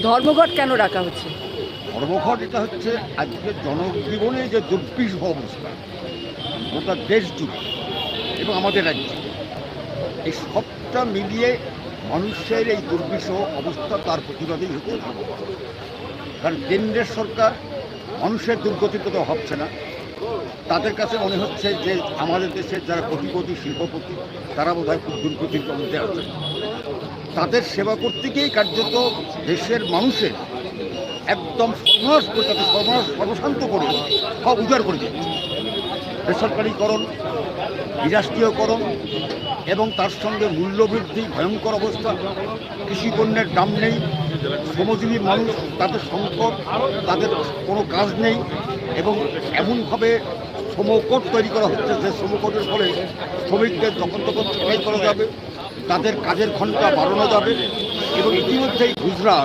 ধর্মঘট কেন ডাকা হচ্ছে? ধর্মঘট এটা হচ্ছে আজকে জনজীবনে যে দুর্বিষ অবস্থা। গোটা দেশ জুড়ে এবং আমাদের রাজ্যে। এই সবটা মিলিয়ে মানুষের এই দুর্বিষ অবস্থা তার প্রতিবাদেই হচ্ছে ধর্মঘট। কারণ কেন্দ্রের সরকার মানুষের দুর্গতির কথা ভাবছে না। তাদের কাছে মনে হচ্ছে যে আমাদের দেশের যারা কোটিপতি, শিল্পপতি, তারা বোধহয় খুব দুর্গতির মধ্যে আছে। তাদের সেবা করতে গিয়েই কার্যত দেশের মানুষের একদম সর্বনাশ করে তাদের সর্বনাশ, সর্বশান্ত করে, সব উজাড় করে দিচ্ছে বেসরকারীকরণ, বিরাষ্ট্রীয়করণ এবং তার সঙ্গে মূল্যবৃদ্ধি, ভয়ঙ্কর অবস্থা কৃষি পণ্যের দাম নেই, শ্রমজীবী মানুষ, তাদের সংকট, তাদের কোনো কাজ নেই এবং এমনভাবে শ্রমকোট তৈরি করা হচ্ছে যে শ্রমকোটের ফলে শ্রমিকদের যখন তখন ছাঁটাই করা যাবে। তাদের কাজের ঘণ্টা বাড়ানো যাবে এবং ইতিমধ্যেই গুজরাট